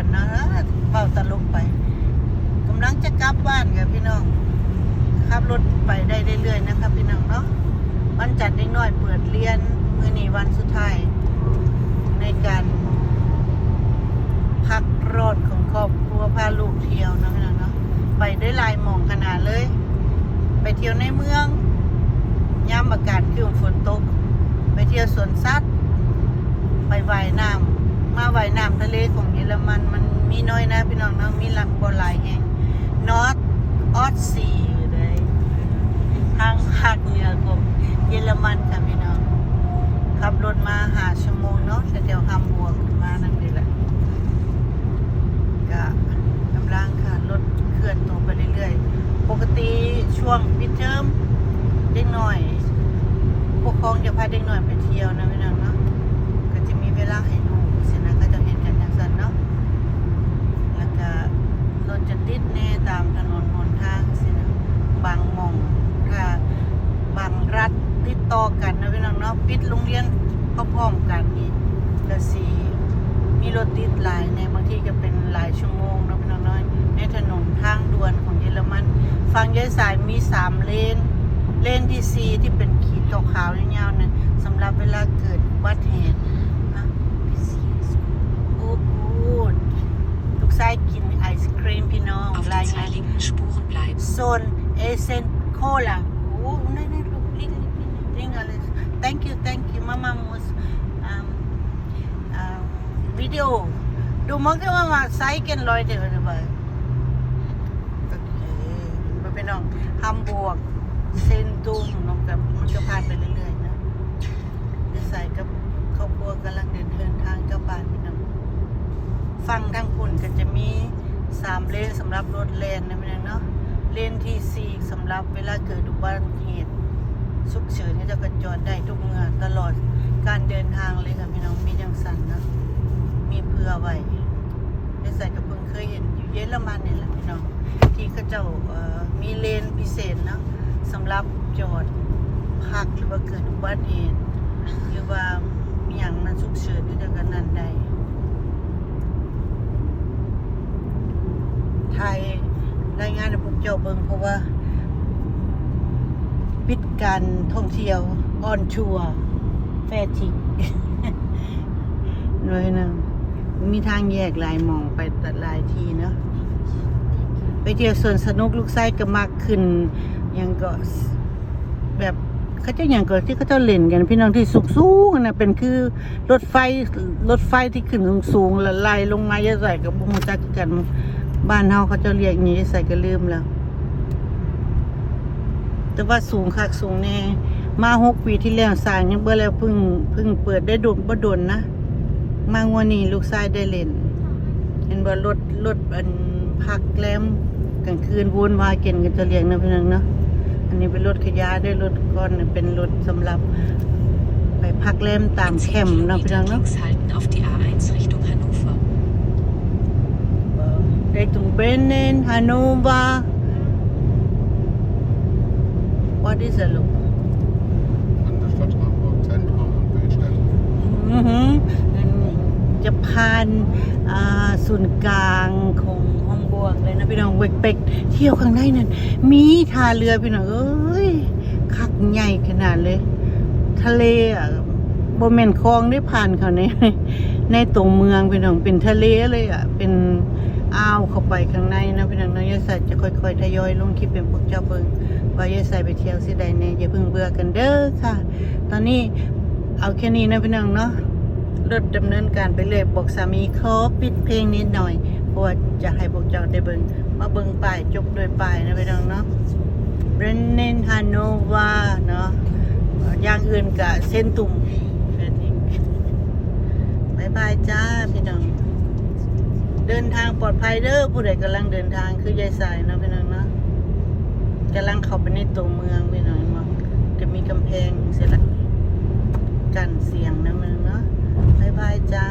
อนนะเบาตะลกไปกำลังจะกลับบ้านค่ะพี่น้องขับรถไปได้เรื่อยๆนะครับพี่น้องเนาะวันจันทร์เด็กน้อยเปิดเรียนมื้อนี้วันสุดท้ายในการพักรถของครอบครัวพาลูกเที่ยวนะพี่น้องเนาะไปได้หลายมองขนาดเลย ไปเที่ยวในเมืองยามอากาศคือฝนตก ไปเที่ยวสวนสัตว์ ไปว่ายน้ำ มาว่ายน้ำทะเลของเยอรมันมันมีน้อยนะพี่น้องเนาะมีหลักบ่หลายแห่งนอตออสซีเลยทางภาคเหนือของเยอรมันค่ะพี่น้องขับรถมาหาชั่วโมงเนาะแถวๆฮัมบูร์กมานั่นนี่แหละก็กำลังค่ะรถเคลื่อนตัวไปเรื่อยๆ ปกติช่วงปิดเทอมเด็กน้อยปกครองจะพาเด็กน้อยไปเที่ยวนะพี่น้องเนาะก็จะมีเวลาให้ลูกสินะก็จะเห็นกันอย่างสั้นเนาะ แล้วก็รถจะติดแน่ตามถนนหนทางสินะบางหมองค่ะบางรัฐ ติดต่อกันนะพี่น้องเนาะปิดโรงเรียนพร้อมๆกันนี่ก็สีมีรถติดหลายในบางทีก็เป็นหลายชั่วโมงนะพี่น้องเน้อยในถนนทางด่วนของเยอรมันฝั่งยายสายมีสามเลน เลนที่สี่ที่เป็นขีดขาวๆยาวๆเนี่ยสำหรับเวลาเกิดอุบัติเหตุนะพูดพูดลูกชายกินไอศครีมพี่น้อง Auf ราย den งาน zwei linken Spuren bleiben. โซนเอเซนโคลาโอ้นั่นนั่นลูกลิงลิงลิงอะไร thank you thank you mama mus um um video ดูมั้งที่ว่ามาไซส์กันลอยเดี๋ยวหรือเปล่าโอเคมาเป็นน้องฮัมบวกเซนตุมน้องกับมันก็ผ่านไปเรื่อยๆนะเดี๋ยวใส่กับครอบครัวกำลังเดินเดินทางกลับบ้านพี่น้องฟังทางคุณก็จะมีสามเลนสำหรับรถเลนนะพี่น้องเนาะเลนที่สี่สำหรับเวลาเกิดอุบัติเหตุ ฉุกเฉินที่จะกระจอดได้ทุกเมื่อตลอดการเดินทางเลยค่ะพี่น้องมีจังสันนะมีเพื่อไว้ได้ใส่กับเพิ่งเคยเห็นอยู่เยอรมันนี่แหละพี่น้องที่เขาเจ้ามีเลนพิเศษเนาะสำหรับจอดพักหรือว่าเกิดอุบัติเหตุหรือว่ามีอย่างมันฉุกเฉินที่จะกันนั้นได้ไทยรายงานให้พวกเจ้าเบิงเพราะว่า ปิดการท่องเที่ยวออนชัวแฟชิกด้วยนะมีทางแยกหลายมองไปตัดหลายทีเนาะไปเที่ยวสวนสนุกลูกไส้ก็มากขึ้น ยังก็แบบเขาจะอย่างก็ที่เขาจ้าเล่นกันพี่น้องที่สูงสูงนะเป็นคือรถไฟรถไฟที่ขึ้นสูงสูงๆแล้วไล่ลงมาเยอะใส่กับบุมจักกัน บ้านเฮาเขาจะเรียกอย่างนี้ใส่ก็ลืมแล้ว แต่ว่าสูงคักสูงแน่มาหกปีที่แล้วสร้างยังเบื่แล้วเพิ่งเพิ่งเปิดได้โดนบ่โดนนะ มางวันนี้ลูกชายได้เล่น เห็นว่ารถรถอันพักแรมกลางคืนวนวายเก่นกันจะเรียงนะพี่น้องเนาะอันนี้เป็นรถขยะด้วยรถก้อนเป็นรถสำหรับ ไปพักแรมตาม In แค10มป์เนาะพี่น้อง Kilometern เนาะ links halten auf die A1 Richtung Hannover. Richtung Brennen, Hannover. What is it, look? an der Stadt Hamburg Zentrum und Bildstedt. อือหือจะผ่านศูนย์กลางของห้องบวกเลยนะพี่น้องเวกเป็กเที่ยวข้างในนั่นมีท่าเรือพี่น้องเอ้ยคักใหญ่ขนาดเลย ทะเลอะบนเมนคลองได้ผ่านเขาในในตรงเมืองพี่น้องเป็นทะเลเลยอะเป็น อ้าวเข้าไปข้างในนะพี่น้องเน้องยายใส่จะค่อยๆทยอยลงคลิปเป็นพวกเจ้าเบิงว่ายายใส่ไปเที่ยวสิใดเนี่ยอย่าเพิ่งเบื่อกันเด้อค่ะ ตอนนี้เอาแค่นี้นะพี่น้องเนาะรถดำเนินการไปเรื่อยบอกสามีขอปิดเพลงนิดหน่อยเพราะว่าจะให้พวกเจ้าได้เบิงมาเบิงป้ายจบโดยป้ายนะพี่น้องเนาะเบรนเนนฮานโนวาเนาะอย่างอื่นกับเส้นตุ่มแค่นี้บายบายจ้า เดินทางปลอดภัยเด้อผู้ใดกำลังเดินทางคือยายสายเนาะพี่น้องเนาะกำลังเข้าไปในตัวเมืองพี่น้องเนาะจะมีกำแพงเสร็จละกันเสียงนะมึงเนาะบายบายจ้า